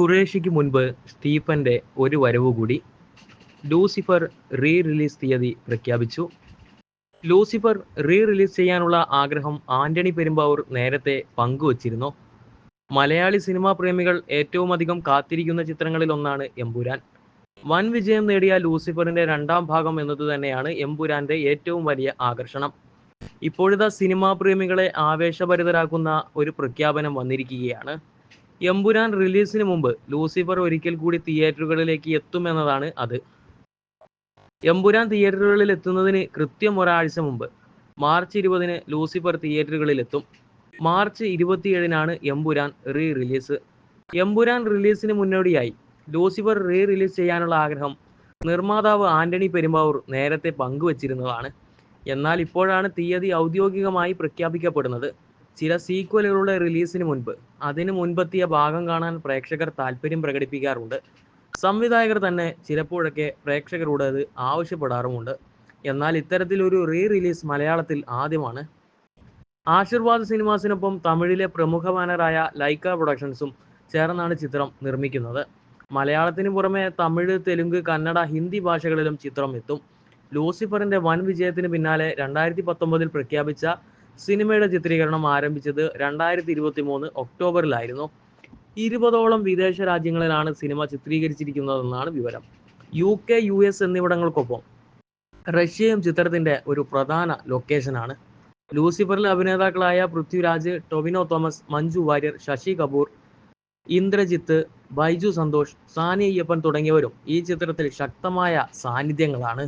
ഖുറേഷിക്ക് മുൻപ് സ്റ്റീഫന്റെ ഒരു വരവ് കൂടി ലൂസിഫർ റീ റിലീസ് തീയതി പ്രഖ്യാപിച്ചു. ലൂസിഫർ റീ റിലീസ് ചെയ്യാനുള്ള ആഗ്രഹം ആന്റണി പെരുമ്പാവൂർ നേരത്തെ പങ്കുവച്ചിരുന്നു. മലയാളി സിനിമാ പ്രേമികൾ ഏറ്റവും അധികം കാത്തിരിക്കുന്ന ചിത്രങ്ങളിൽ ഒന്നാണ് എമ്പുരാൻ. വൻ വിജയം നേടിയ ലൂസിഫറിന്റെ രണ്ടാം ഭാഗം എന്നത് തന്നെയാണ് എമ്പുരാന്റെ ഏറ്റവും വലിയ ആകർഷണം. ഇപ്പോഴത്തെ സിനിമാ പ്രേമികളെ ആവേശഭരിതരാക്കുന്ന ഒരു പ്രഖ്യാപനം വന്നിരിക്കുകയാണ്. എമ്പുരാൻ റിലീസിന് മുമ്പ് ലൂസിഫർ ഒരിക്കൽ കൂടി തിയേറ്ററുകളിലേക്ക് എത്തുമെന്നതാണ് അത്. എമ്പുരാൻ തിയേറ്ററുകളിൽ എത്തുന്നതിന് കൃത്യം ഒരാഴ്ച മുമ്പ് മാർച്ച് ഇരുപതിന് ലൂസിഫർ തിയേറ്ററുകളിൽ എത്തും. മാർച്ച് ഇരുപത്തിയേഴിനാണ് എമ്പുരാൻ റീ റിലീസ് എമ്പുരാൻ റിലീസിന് മുന്നോടിയായി ലൂസിഫർ റീ റിലീസ് ചെയ്യാനുള്ള ആഗ്രഹം നിർമ്മാതാവ് ആന്റണി പെരുമ്പാവൂർ നേരത്തെ പങ്കുവച്ചിരുന്നതാണ്. എന്നാൽ ഇപ്പോഴാണ് തീയതി ഔദ്യോഗികമായി പ്രഖ്യാപിക്കപ്പെടുന്നത്. ചില സീക്വലുകളുടെ റിലീസിന് മുൻപ്. അതിനു മുൻപെത്തിയ ഭാഗം കാണാൻ പ്രേക്ഷകർ താല്പര്യം പ്രകടിപ്പിക്കാറുണ്ട്. സംവിധായകർ തന്നെ ചിലപ്പോഴൊക്കെ പ്രേക്ഷകരോട് അത് ആവശ്യപ്പെടാറുമുണ്ട്. എന്നാൽ ഇത്തരത്തിലൊരു റീ റിലീസ് മലയാളത്തിൽ ആദ്യമാണ്. ആശീർവാദ് സിനിമാസിനൊപ്പം തമിഴിലെ പ്രമുഖ ബാനറായ ലൈക്ക പ്രൊഡക്ഷൻസും ചേർന്നാണ് ചിത്രം നിർമ്മിക്കുന്നത്. മലയാളത്തിന് പുറമെ തമിഴ് തെലുങ്ക് കന്നഡ ഹിന്ദി ഭാഷകളിലും ചിത്രം എത്തും. ലൂസിഫറിന്റെ വൻ വിജയത്തിന് പിന്നാലെ രണ്ടായിരത്തി പത്തൊമ്പതിൽ പ്രഖ്യാപിച്ച സിനിമയുടെ ചിത്രീകരണം ആരംഭിച്ചത് രണ്ടായിരത്തി ഇരുപത്തി മൂന്ന് ഒക്ടോബറിലായിരുന്നു. ഇരുപതോളം വിദേശ രാജ്യങ്ങളിലാണ് സിനിമ ചിത്രീകരിച്ചിരിക്കുന്നതെന്നാണ് വിവരം. യു കെ യു എസ് എന്നിവിടങ്ങൾക്കൊപ്പം റഷ്യയും ചിത്രത്തിന്റെ ഒരു പ്രധാന ലൊക്കേഷനാണ്. ലൂസിഫറിൽ അഭിനേതാക്കളായ പൃഥ്വിരാജ് ടൊവിനോ തോമസ് മഞ്ജു വാര്യർ ശശി കപൂർ ഇന്ദ്രജിത്ത് ബൈജു സന്തോഷ് സാനി അയ്യപ്പൻ തുടങ്ങിയവരും ഈ ചിത്രത്തിൽ ശക്തമായ സാന്നിധ്യങ്ങളാണ്.